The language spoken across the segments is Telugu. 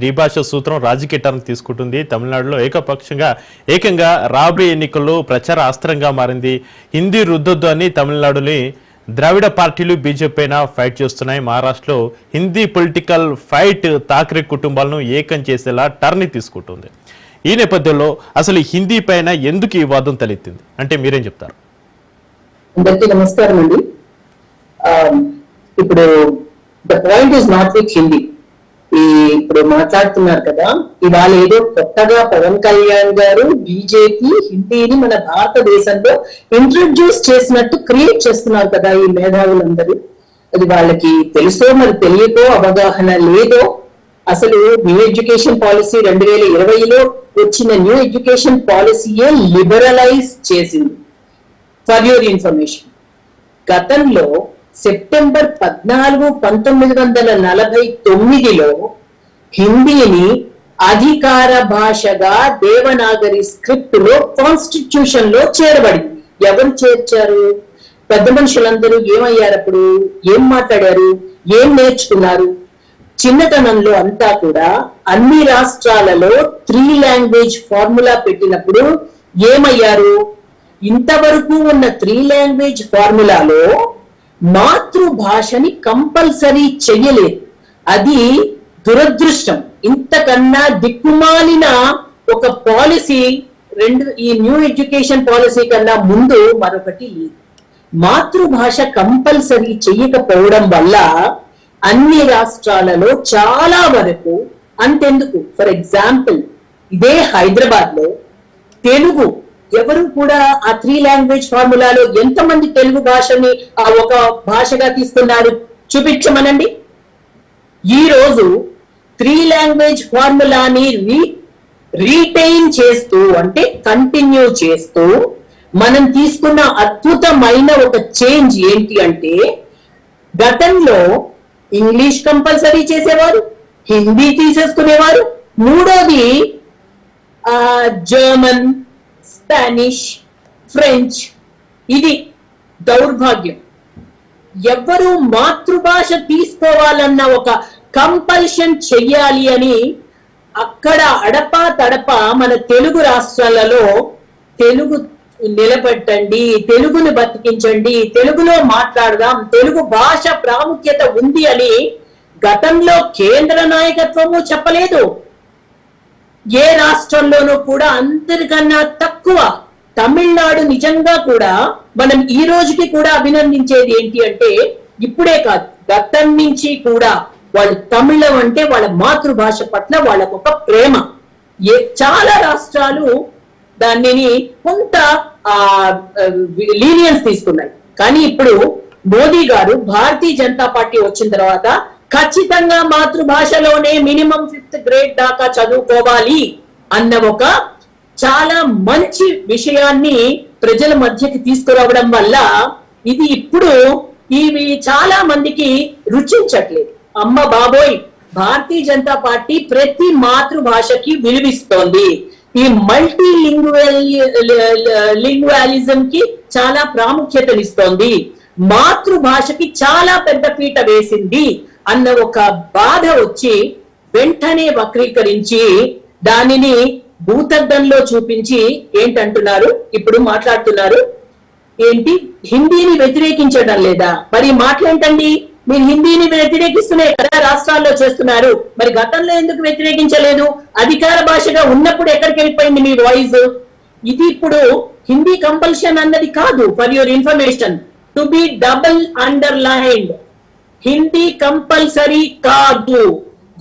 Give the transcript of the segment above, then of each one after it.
ద్విభాష సూత్రం రాజకీయ టర్న్ తీసుకుంటుంది. తమిళనాడులో ఏకపక్షంగా ఏకంగా రాబోయే ఎన్నికల్లో ప్రచార అస్త్రంగా మారింది. హిందీ రుద్దొద్దు అని తమిళనాడుని ద్రావిడ పార్టీలు బీజేపీ ఫైట్ చేస్తున్నాయి. మహారాష్ట్రలో హిందీ పొలిటికల్ ఫైట్ థాక్రే కుటుంబాలను ఏకం చేసేలా టర్న్ తీసుకుంటుంది. ఈ నేపథ్యంలో అసలు హిందీ పైన ఎందుకు ఈ వాదం తలెత్తింది? అంటే మీరేం చెప్తారు? అందరికీ నమస్కారం అండి. ఇప్పుడు the point is not with Hindi. ఈ ఇప్పుడు మాట్లాడుతున్నారు కదా ఇవాళ ఏదో కొత్తగా పవన్ కళ్యాణ్ గారు బీజేపీ హిందీని మన భారతదేశంలో ఇంట్రడ్యూస్ చేసినట్టు క్రియేట్ చేస్తున్నారు కదా ఈ మేధావులందరూ. అది వాళ్ళకి తెలుసో మరి తెలియకో అవగాహన లేదో అసలు న్యూ ఎడ్యుకేషన్ పాలసీ రెండు వేల ఇరవైలో వచ్చిన న్యూ ఎడ్యుకేషన్ పాలసీయే లిబరలైజ్ చేసింది. ఫర్ యువర్ ఇన్ఫర్మేషన్ గతంలో సెప్టెంబర్ పద్నాలుగు పంతొమ్మిది వందల నలభై తొమ్మిదిలో హిందీని అధికార భాషగా దేవనాగరి స్క్రిప్ట్లో కాన్స్టిట్యూషన్లో చేరబడింది. ఎవరు చేర్చారు? పెద్ద మనుషులందరూ ఏమయ్యారు అప్పుడు ఏం మాట్లాడారు? ఏం నేర్చుకున్నారు? చిన్నతనంలో అంతా కూడా అన్ని రాష్ట్రాలలో త్రీ లాంగ్వేజ్ ఫార్ములా పెట్టినప్పుడు ఏమయ్యారు? ఇంతవరకు ఉన్న త్రీ లాంగ్వేజ్ ఫార్ములాలో మాతృభాషని కంపల్సరీ చెయ్యలేదు. అది దురదృష్టం. ఇంతకన్నా దిక్కుమాలిన ఒక పాలసీ రెండు ఈ న్యూ ఎడ్యుకేషన్ పాలసీ కన్నా ముందు మరొకటి లేదు. మాతృభాష కంపల్సరీ చెయ్యకపోవడం వల్ల అన్ని రాష్ట్రాలలో చాలా వరకు అంతెందుకు? ఫర్ ఎగ్జాంపుల్ ఇదే హైదరాబాద్లో తెలుగు ఎవరు కూడా ఆ త్రీ లాంగ్వేజ్ ఫార్ములాలో ఎంతమంది తెలుగు భాషని ఆ ఒక భాషగా తీసుకున్నారు చూపించమనండి. ఈ రోజు త్రీ లాంగ్వేజ్ ఫార్ములాని రీ రీటైన్ చేస్తూ అంటే కంటిన్యూ చేస్తూ మనం తీసుకున్న అద్భుతమైన ఒక చేంజ్ ఏంటి అంటే గతంలో ఇంగ్లీష్ కంపల్సరీ చేసేవారు హిందీ తీసేసుకునేవారు మూడోది జర్మన్ స్పానిష్ ఫ్రెంచ్ ఇది దౌర్భాగ్యం. ఎవ్వరూ మాతృభాష తీసుకోవాలన్న ఒక కంపల్షన్ చెయ్యాలి అని అక్కడ అడపా తడప మన తెలుగు రాష్ట్రాలలో తెలుగు నిలబెట్టండి తెలుగును బతికించండి తెలుగులో మాట్లాడదాం తెలుగు భాష ప్రాముఖ్యత ఉంది అని గతంలో కేంద్ర నాయకత్వము చెప్పలేదు. ఏ రాష్ట్రంలోనూ కూడా అందరికన్నా తక్కువ తమిళనాడు నిజంగా కూడా మనం ఈ రోజుకి కూడా అభినందించేది ఏంటి అంటే ఇప్పుడే కాదు గతం నుంచి కూడా వాళ్ళు తమిళం అంటే వాళ్ళ మాతృభాష పట్ల వాళ్ళకు ఒక ప్రేమ. ఏ చాలా రాష్ట్రాలు దానిని కొంత లీనియన్స్ తీసుకున్నాయి. కానీ ఇప్పుడు మోదీ గారు భారతీయ జనతా పార్టీ వచ్చిన తర్వాత ఖచ్చితంగా మాతృభాషలోనే మినిమం ఫిఫ్త్ గ్రేడ్ దాకా చదువుకోవాలి అన్న ఒక చాలా మంచి విషయాన్ని ప్రజల మధ్యకి తీసుకురావడం వల్ల ఇది ఇప్పుడు ఇవి చాలా మందికి రుచించట్లేదు. అమ్మ బాబోయ్! భారతీయ జనతా పార్టీ ప్రతి మాతృభాషకి విలువిస్తోంది. ఈ మల్టీ లింగ్వాలిజం కి చాలా ప్రాముఖ్యతనిస్తోంది. మాతృభాషకి చాలా పెద్ద పీట వేసింది అన్న ఒక బాధ వచ్చి వెంటనే వక్రీకరించి దానిని భూతద్దంలో చూపించి ఏంటంటున్నారు? ఇప్పుడు మాట్లాడుతున్నారు. ఏంటి? హిందీని వ్యతిరేకించడం లేదా? మరి ఈ మీరు హిందీని వ్యతిరేకిస్తూనే కదా రాష్ట్రాల్లో చేస్తున్నారు. మరి గతంలో ఎందుకు వ్యతిరేకించలేదు? అధికార భాషగా ఉన్నప్పుడు ఎక్కడికి వెళ్ళిపోయింది మీ వాయిస్? ఇది ఇప్పుడు హిందీ కంపల్షన్ అన్నది కాదు for your information to be double underlined Hindi compulsory కాదు.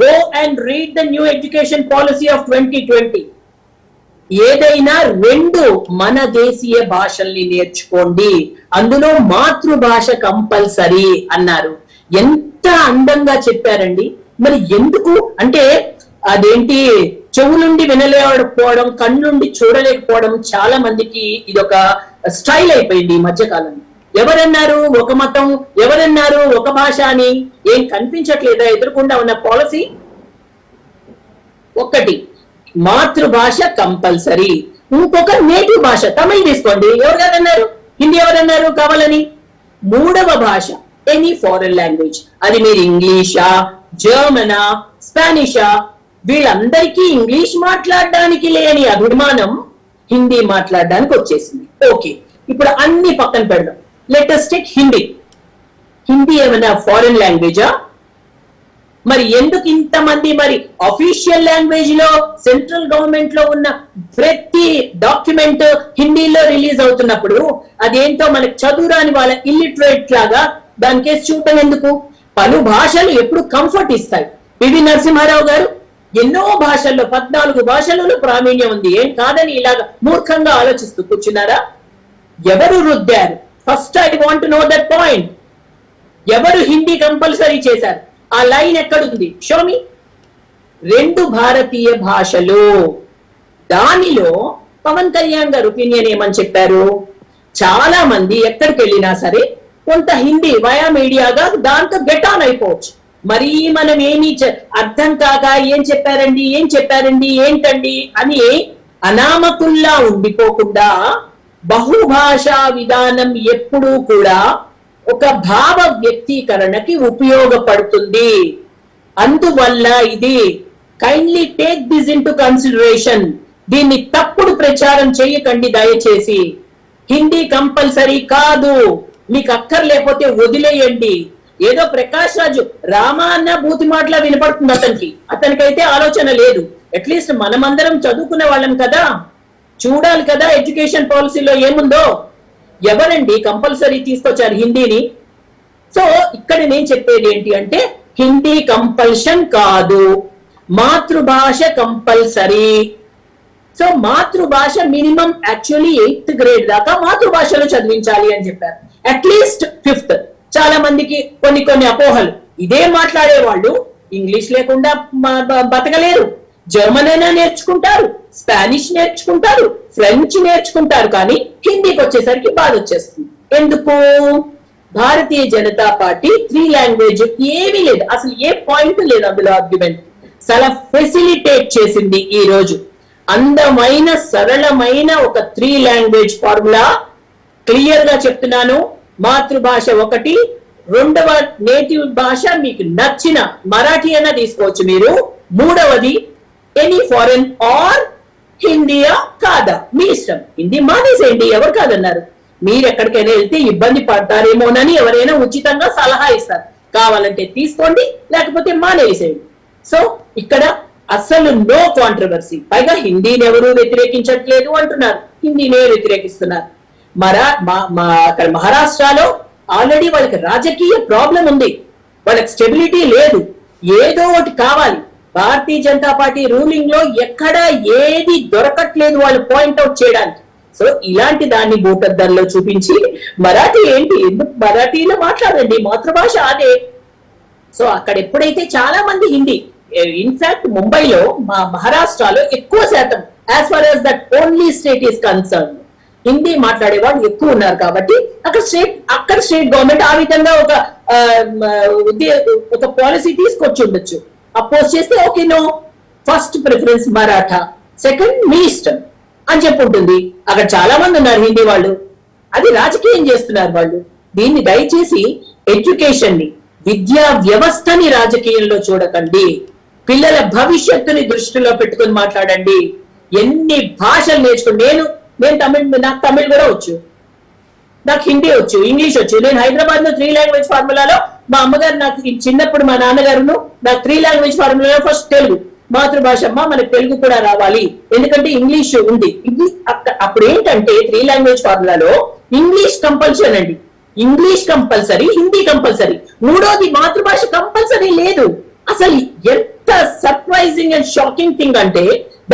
Go and read the new education policy of twenty twenty ఏదైనా రెండు మన దేశీయ భాషల్ని నేర్చుకోండి. అందులో మాతృభాష కంపల్సరీ అన్నారు. ఎంత అందంగా చెప్పారండి. మరి ఎందుకు? అంటే అదేంటి? చెవులుండి వినలేకపోవడం కళ్ళుండి చూడలేకపోవడం చాలా మందికి ఇది ఒక స్టైల్ అయిపోయింది ఈ మధ్యకాలంలో ఎవరన్నారు? ఒక మతం. ఎవరన్నారు? ఒక భాష అని ఏం కనిపించట్లేదా? ఎదురుకుండా ఉన్న పాలసీ? ఒక్కటి. మాతృభాష కంపల్సరీ. ఇంకొక నేటివ్ భాష తమిళ్ తీసుకోండి. ఎవరు అన్నారు హిందీ ఎవరన్నారు కావాలని? మూడవ భాష ఎనీ ఫారెన్ లాంగ్వేజ్ అది మీరు ఇంగ్లీషా జర్మనా స్పానిషా? వీళ్ళందరికీ ఇంగ్లీష్ మాట్లాడడానికి లేని అభిమానం హిందీ మాట్లాడడానికి వచ్చేసింది. ఓకే ఇప్పుడు అన్ని పక్కన పెడదాం. లెటెస్ట్ టేక్ హిందీ హిందీ ఏమైనా ఫారెన్ లాంగ్వేజా మరి ఎందుకు ఇంతమంది మరి అఫీషియల్ లాంగ్వేజ్లో సెంట్రల్ గవర్నమెంట్లో ఉన్న ప్రతి డాక్యుమెంట్ హిందీలో రిలీజ్ అవుతున్నప్పుడు అదేంటో మనకి చదువురాని వాళ్ళ ఇల్లిటరేట్ లాగా దాని కేసు చూడటం ఎందుకు? పలు భాషలు ఎప్పుడు కంఫర్ట్ ఇస్తాయి. పివి నరసింహారావు గారు ఎన్నో భాషల్లో పద్నాలుగు భాషలలో ప్రావీణ్యం ఉంది. ఏం కాదని ఇలాగా మూర్ఖంగా ఆలోచిస్తూ కూర్చున్నారా? ఎవరు రుద్దారు? First I want know that point ఎవరు హిందీ కంపల్సరీ చేశారు? ఆ లైన్ ఎక్కడుంది? షోమి రెండు భారతీయ భాషలు. దానిలో పవన్ కళ్యాణ్ గారు ఒపీనియన్ ఏమని చెప్పారు? చాలా మంది ఎక్కడికి వెళ్ళినా సరే కొంత హిందీ వయా మీడియాగా దాంతో గెట్ ఆన్ అయిపోవచ్చు. మరీ మనం ఏమీ అర్థం కాక ఏం చెప్పారండి ఏం చెప్పారండి ఏంటండి అని అనామకుల్లా ఉండిపోకుండా బహుభాషా విధానం ఎప్పుడూ కూడా ఒక భావ వ్యక్తీకరణకి ఉపయోగపడుతుంది. అందువల్ల ఇది kindly take this into consideration దీన్ని తప్పుడు ప్రచారం చేయకండి దయచేసి. హిందీ కంపల్సరీ కాదు. మీకు అక్కర్లేకపోతే వదిలేయండి. ఏదో ప్రకాష్ రాజు రామాన్న అన్న బూతి మాటలా వినపడుతుంది అతనికి. అతనికైతే ఆలోచన లేదు. అట్లీస్ట్ మనమందరం చదువుకునే వాళ్ళం కదా. చూడాలి కదా ఎడ్యుకేషన్ పాలసీలో ఏముందో. ఎవరండి? కంపల్సరీ తీసుకొచ్చారు హిందీని. సో ఇక్కడ నేను చెప్పేది ఏంటి అంటే హిందీ కంపల్షన్ కాదు. మాతృభాష కంపల్సరీ. సో మాతృభాష మినిమం యాక్చువల్లీ ఎయిత్ గ్రేడ్ దాకా మాతృభాషలో చదివించాలి అని చెప్పారు. అట్లీస్ట్ ఫిఫ్త్ చాలా మందికి కొన్ని కొన్ని అపోహలు. ఇదే మాట్లాడే వాళ్ళు ఇంగ్లీష్ లేకుండా బతకలేరు. జర్మన్ అయినా నేర్చుకుంటారు స్పానిష్ నేర్చుకుంటారు ఫ్రెంచ్ నేర్చుకుంటారు కానీ హిందీకి వచ్చేసరికి బాధ వచ్చేస్తుంది. ఎందుకు? Bharatiya Janata party three language ఏమీ లేదు అసలు ఏ పాయింట్ లేదు అందులో ఆర్గ్యుమెంట్ చాలా ఫెసిలిటేట్ చేసింది ఈ రోజు. అందమైన సరళమైన ఒక త్రీ లాంగ్వేజ్ ఫార్ములా క్లియర్గా చెప్తున్నాను మాతృభాష ఒకటి రెండవ నేటివ్ భాష మీకు నచ్చిన మరాఠీ అయినా తీసుకోవచ్చు మీరు. మూడవది ఎనీ ఫారెన్ ఆర్ హిందీయా కాదా? మీ ఇష్టం. హిందీ మానేసేయండి ఎవరు కాదన్నారు? మీరు ఎక్కడికైనా వెళ్తే ఇబ్బంది పడతారేమోనని ఎవరైనా ఉచితంగా సలహా ఇస్తారు. కావాలంటే తీసుకోండి లేకపోతే మానేసేయండి. సో ఇక్కడ అస్సలు నో కాంట్రవర్సీ పైగా హిందీని ఎవరు వ్యతిరేకించట్లేదు అంటున్నారు. హిందీనే వ్యతిరేకిస్తున్నారు. మరా మా- మా అక్కడ మహారాష్ట్రలో ఆల్రెడీ వాళ్ళకి రాజకీయ ప్రాబ్లం ఉంది. వాళ్ళకి స్టెబిలిటీ లేదు. ఏదో ఒకటి కావాలి. భారతీయ జనతా పార్టీ రూలింగ్లో ఎక్కడ ఏది దొరకట్లేదు వాళ్ళు పాయింట్అవుట్ చేయడానికి. సో ఇలాంటి దాన్ని భూతద్దంలో చూపించి మరాఠీ ఏంటి? ఎందుకు మరాఠీలో మాట్లాడండి? మాతృభాష అదే. సో అక్కడ ఎప్పుడైతే చాలా మంది హిందీ ఇన్ఫాక్ట్ ముంబైలో మా మహారాష్ట్రలో ఎక్కువ శాతం as far as that only state is concern Hindi మాట్లాడే వాళ్ళు ఎక్కువ ఉన్నారు కాబట్టి అక్కడ స్టేట్ అక్కడ స్టేట్ గవర్నమెంట్ ఆ విధంగా ఒక ఒక పాలసీ తీసుకొచ్చి ఉండొచ్చు. అపోజ్ చేస్తే okay no first preference Maratha second మీ ఇష్టం అని చెప్పి ఉంటుంది అక్కడ చాలా మంది ఉన్నారు హిందీ వాళ్ళు. అది రాజకీయం చేస్తున్నారు వాళ్ళు. దీన్ని దయచేసి ఎడ్యుకేషన్ని విద్యా వ్యవస్థని రాజకీయంలో చూడకండి. పిల్లల భవిష్యత్తుని దృష్టిలో పెట్టుకుని మాట్లాడండి. ఎన్ని భాషలు నేర్చుకుని నేను నేను తమిళ్ నాకు తమిళ్ కూడా వచ్చు. నాకు హిందీ వచ్చు ఇంగ్లీష్ వచ్చు. నేను హైదరాబాద్లో త్రీ లాంగ్వేజ్ ఫార్ములాలో మా అమ్మగారు నాకు చిన్నప్పుడు మా నాన్నగారును నాకు three language formula first Telugu. మాతృభాష అమ్మ మనకు తెలుగు కూడా రావాలి. ఎందుకంటే ఇంగ్లీష్ ఉంది. ఇది అప్పుడు ఏంటంటే త్రీ లాంగ్వేజ్ ఫార్ములాలో ఇంగ్లీష్ కంపల్సరీ అండి. ఇంగ్లీష్ కంపల్సరీ హిందీ కంపల్సరీ మూడోది మాతృభాష కంపల్సరీ లేదు. అసలు ఎంత సర్ప్రైజింగ్ అండ్ షాకింగ్ థింగ్ అంటే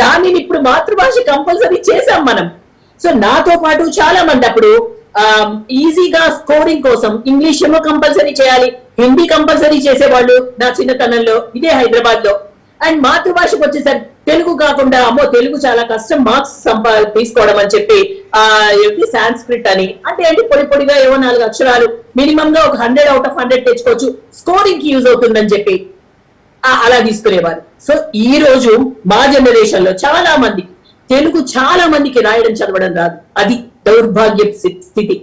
దానిని ఇప్పుడు మాతృభాష కంపల్సరీ చేసాం మనం. సో నాతో పాటు చాలా మంది అప్పుడు ఈజీగా స్కోరింగ్ కోసం ఇంగ్లీష్ ఏమో కంపల్సరీ చేయాలి. హిందీ కంపల్సరీ చేసేవాళ్ళు నా చిన్నతనంలో ఇదే హైదరాబాద్లో అండ్ మాతృభాషకు వచ్చేసరి తెలుగు కాకుండా అమ్మో తెలుగు చాలా కష్టం మార్క్స్ సంపా తీసుకోవడం అని చెప్పి ఆ ఏంటి సాంస్క్రిట్ అని. అంటే ఏంటి పొడి పొడిగా ఏవో నాలుగు అక్షరాలు మినిమం గా ఒక హండ్రెడ్ అవుట్ ఆఫ్ హండ్రెడ్ తెచ్చుకోవచ్చు స్కోరింగ్కి యూజ్ అవుతుందని చెప్పి అలా తీసుకునేవారు. సో ఈ రోజు మా జనరేషన్లో చాలా మంది తెలుగు చాలా మందికి రాయడం చదవడం రాదు. అది దౌర్భాగ్య స్థితి.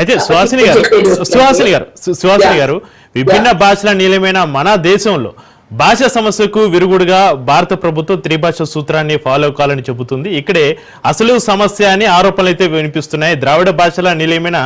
అయితే సుహాసిని గారు సుహాసిని గారు సుహాసిని గారు విభిన్న భాషల నీలమైన మన దేశంలో భాష సమస్యకు విరుగుడుగా భారత ప్రభుత్వం త్రిభాష సూత్రాన్ని ఫాలో కావాలని చెబుతుంది. ఇక్కడే అసలు సమస్య అని ఆరోపణలు అయితే వినిపిస్తున్నాయి. ద్రావిడ భాషల నిలయమైన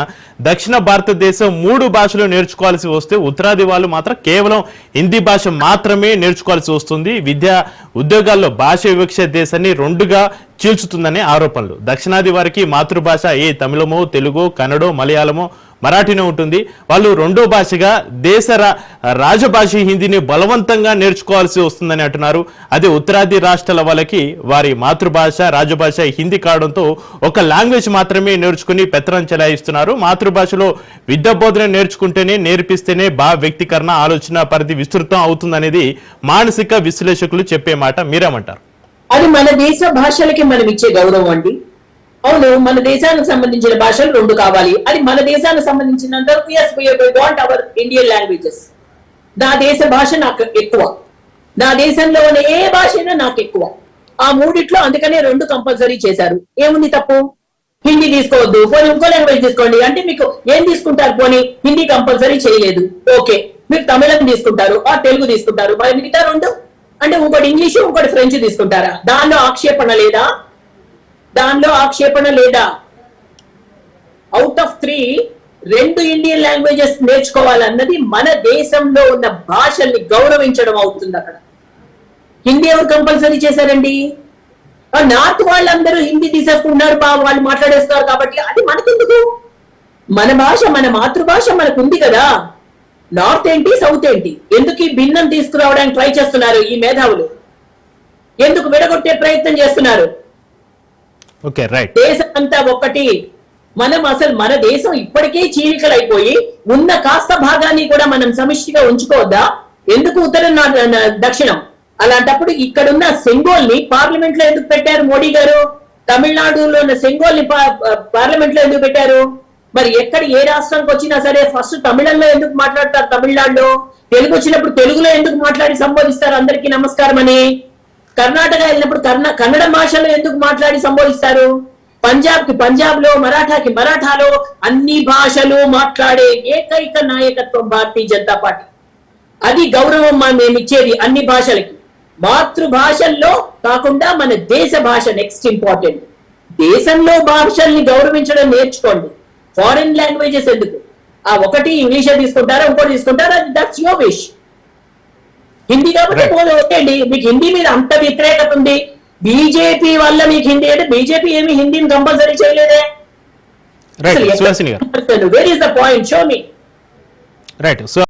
దక్షిణ భారతదేశం మూడు భాషలు నేర్చుకోవాల్సి వస్తే ఉత్తరాది వాళ్ళు మాత్రం కేవలం హిందీ భాష మాత్రమే నేర్చుకోవాల్సి వస్తుంది. విద్యా ఉద్యోగాల్లో భాష వివక్ష దేశాన్ని రెండుగా చీల్చుతుందనే ఆరోపణలు. దక్షిణాది వారికి మాతృభాష ఏ తమిళమో తెలుగో కన్నడో మలయాళమో మరాఠీనే ఉంటుంది. వాళ్ళు రెండో భాషగా దేశ రా- రాజభాష హిందీని బలవంతంగా నేర్చుకోవాల్సి వస్తుందని అంటున్నారు. అదే ఉత్తరాది రాష్ట్రాల వాళ్ళకి వారి మాతృభాష రాజభాష హిందీ కావడంతో ఒక లాంగ్వేజ్ మాత్రమే నేర్చుకుని పెత్తనం చెలాయిస్తున్నారు. మాతృభాషలో విద్యా బోధన నేర్చుకుంటేనే నేర్పిస్తేనే బా వ్యక్తీకరణ ఆలోచన పరిధి విస్తృతం అవుతుందనేది మానసిక విశ్లేషకులు చెప్పే మాట మీరేమంటారు. అది మన దేశ భాషలకి మనం ఇచ్చే గౌరవం అండి. అవును మన దేశానికి సంబంధించిన భాషలు రెండు కావాలి. అది మన దేశానికి సంబంధించినంత వాంట్ అవర్ ఇండియన్ లాంగ్వేజెస్ నా దేశ భాష నాకు ఎక్కువ. నా ఉన్న ఏ భాష అయినా నాకు ఎక్కువ. ఆ మూడిట్లో అందుకనే రెండు కంపల్సరీ చేశారు. ఏముంది తప్పు? హిందీ తీసుకోవద్దు. పోనీ ఇంకో లాంగ్వేజ్ తీసుకోండి. అంటే మీకు ఏం తీసుకుంటారు పోనీ? హిందీ కంపల్సరీ చేయలేదు. ఓకే. మీరు తమిళం తీసుకుంటారు ఆ తెలుగు తీసుకుంటారు. మరి మిగతా రెండు? అంటే ఇంకోటి ఇంగ్లీషు ఇంకోటి ఫ్రెంచ్ తీసుకుంటారా? దానిలో ఆక్షేపణ లేదా? దానిలో ఆక్షేపణ లేదా? అవుట్ ఆఫ్ త్రీ రెండు ఇండియన్ లాంగ్వేజెస్ నేర్చుకోవాలన్నది మన దేశంలో ఉన్న భాషల్ని గౌరవించడం అవుతుంది అక్కడ. హిందీ ఎవరు కంపల్సరీ చేశారండి? నార్త్ వాళ్ళందరూ హిందీ తీసేసుకుంటున్నారు బా వాళ్ళు మాట్లాడేస్తారు కాబట్టి అది మనకెందుకు? మన భాష మన మాతృభాష మనకుంది కదా. నార్త్ ఏంటి సౌత్ ఏంటి? ఎందుకు ఈ భిన్నం తీసుకురావడానికి ట్రై చేస్తున్నారు ఈ మేధావులు? ఎందుకు విడగొట్టే ప్రయత్నం చేస్తున్నారు? Okay right. దేశం అంతా ఒక్కటి మనం అసలు మన దేశం ఇప్పటికే చీలికలైపోయి ఉన్న కాస్త భాగాన్ని కూడా మనం సమిష్టిగా ఉంచుకోవద్దా? ఎందుకు ఉత్తరం దక్షిణం? అలాంటప్పుడు ఇక్కడున్న సెంగోల్ని పార్లమెంట్లో ఎందుకు పెట్టారు మోడీ గారు? తమిళనాడులో ఉన్న సెంగోల్ని పార్లమెంట్లో ఎందుకు పెట్టారు? మరి ఎక్కడ ఏ రాష్ట్రానికి వచ్చినా సరే ఫస్ట్ తమిళంలో ఎందుకు మాట్లాడతారు తమిళనాడులో? తెలుగు వచ్చినప్పుడు తెలుగులో ఎందుకు మాట్లాడి సంబోధిస్తారు? అందరికీ నమస్కారం అని. కర్ణాటక వెళ్ళినప్పుడు కర్ణ కన్నడ భాషలో ఎందుకు మాట్లాడి సంబోధిస్తారు? పంజాబ్కి పంజాబ్లో మరాఠాకి మరాఠాలో అన్ని భాషలు మాట్లాడే ఏకైక నాయకత్వం భారతీయ జనతా పార్టీ. అది గౌరవం మేము ఇచ్చేది అన్ని భాషలకి. మాతృభాషల్లో కాకుండా మన దేశ భాష నెక్స్ట్ ఇంపార్టెంట్ దేశంలో భాషల్ని గౌరవించడం నేర్చుకోండి. ఫారిన్ లాంగ్వేజెస్ ఎందుకు? ఆ ఒకటి ఇంగ్లీషే తీసుకుంటారా ఇంకోటి తీసుకుంటారా? దట్స్ యువర్ విష్ హిందీ కాబట్టి. పోనీ ఓకే అండి. మీకు హిందీ మీద అంత వ్యతిరేకత ఉంది. బీజేపీ వల్ల మీకు హిందీ అంటే బీజేపీ ఏమి హిందీని కంపల్సరీ చేయలేదే. Right where is the point show me right so